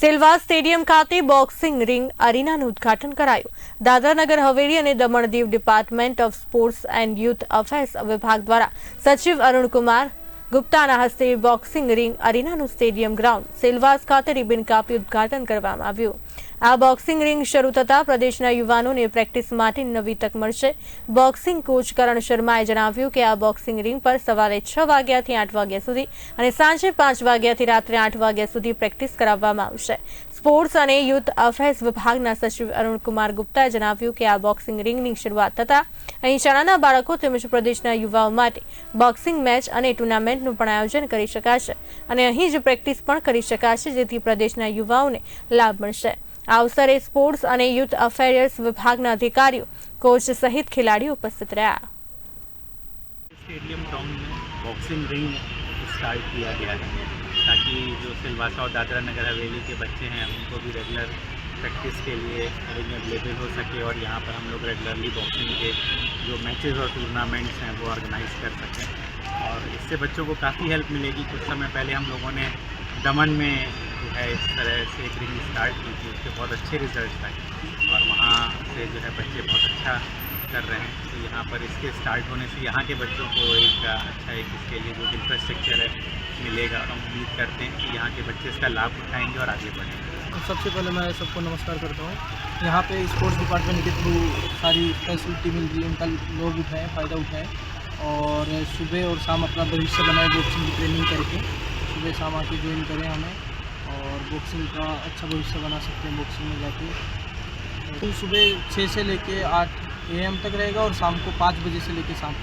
સેલવા stadium ખાતે boxing ring અરીનાનું ઉદ્ઘાટન કરાયું. દાદરાનગર હવેલી અને Daman Diu department of sports and youth affairs વિભાગ દ્વારા સચિવ અરુણકુમાર ગુપ્તાના હસ્તે બોક્સિંગ રિંગ અરીનાનું સ્ટેડિયમ ગ્રાઉન્ડ, સેલવાસ ખાતે રિબિન કાપી ઉદઘાટન કરવામાં આવ્યું. આ બોક્સિંગ રિંગ શરૂ થતાં પ્રદેશના યુવાનોને પ્રેક્ટિસ માટે નવી તક મળશે. બોક્સિંગ કોચ કરણ શર્માએ જણાવ્યું કે આ બોક્સિંગ રિંગ પર સવારે છ વાગ્યાથી આઠ વાગ્યા સુધી અને સાંજે પાંચ વાગ્યાથી રાત્રે આઠ વાગ્યા સુધી પ્રેક્ટિસ કરાવવામાં આવશે. સ્પોર્ટ્સ અને યુથ અફેર્સ વિભાગના સચિવ અરુણકુમાર ગુપ્તાએ જણાવ્યું કે આ બોક્સિંગ રિંગની શરૂઆત થતાં અહીં શાળાના બાળકો તેમજ પ્રદેશના યુવાઓ માટે બોક્સિંગ મેચ અને ટુર્નામેન્ટનું પણ આયોજન કરી શકાશે અને અહીં જ પ્રેક્ટિસ પણ કરી શકાશે જેથી પ્રદેશના યુવાઓને લાભ મળશે આ અવસરે સ્પોર્ટ્સ અને યુથ અફેર્સ વિભાગના અધિકારીઓ કોચ સહિત ખેલાડીઓ ઉપસ્થિત રહ્યા स्टेडियम ग्राउंड में बॉक्सिंग रिंग स्टार्ट किया गया है ताकि जो सिलवासा और दादरा नगर हवेली के बच्चे हैं उनको भी रेगुलर प्रैक्टिस के लिए रिंग अवेलेबल हो सके और यहाँ पर हम लोग रेगुलरली बॉक्सिंग के जो मैचेस और टूर्नामेंट्स हैं वो ऑर्गेनाइज कर सकें और इससे बच्चों को काफ़ी हेल्प मिलेगी। कुछ समय पहले हम लोगों ने दमन में जो है इस तरह से एक रिंग स्टार्ट की थी। उसके बहुत अच्छे रिज़ल्ट आए और वहाँ से जो है बच्चे बहुत अच्छा कर रहे हैं। तो यहाँ पर इसके स्टार्ट होने से यहाँ के बच्चों को एक अच्छा एक इसके लिए जो इंफ्रास्ट्रक्चर है मिलेगा और हम उम्मीद करते हैं कि यहाँ के बच्चे इसका लाभ उठाएँगे और आगे बढ़ेंगे। तो सबसे पहले मैं सबको नमस्कार करता हूँ। यहाँ पे स्पोर्ट्स डिपार्टमेंट के थ्रू सारी फैसिलिटी मिल रही है। उनका लोग उठाएँ, फ़ायदा उठाएँ। और सुबह और शाम अपना भविष्य बनाए बॉक्सिंग की ट्रेनिंग करके सुबह शाम आके ज्वाइन करें हमें और बॉक्सिंग का अच्छा भविष्य बना सकते हैं बॉक्सिंग में जाके। तो सुबह छः से लेके आठ ए तक रहेगा और शाम को पाँच बजे से लेके शाम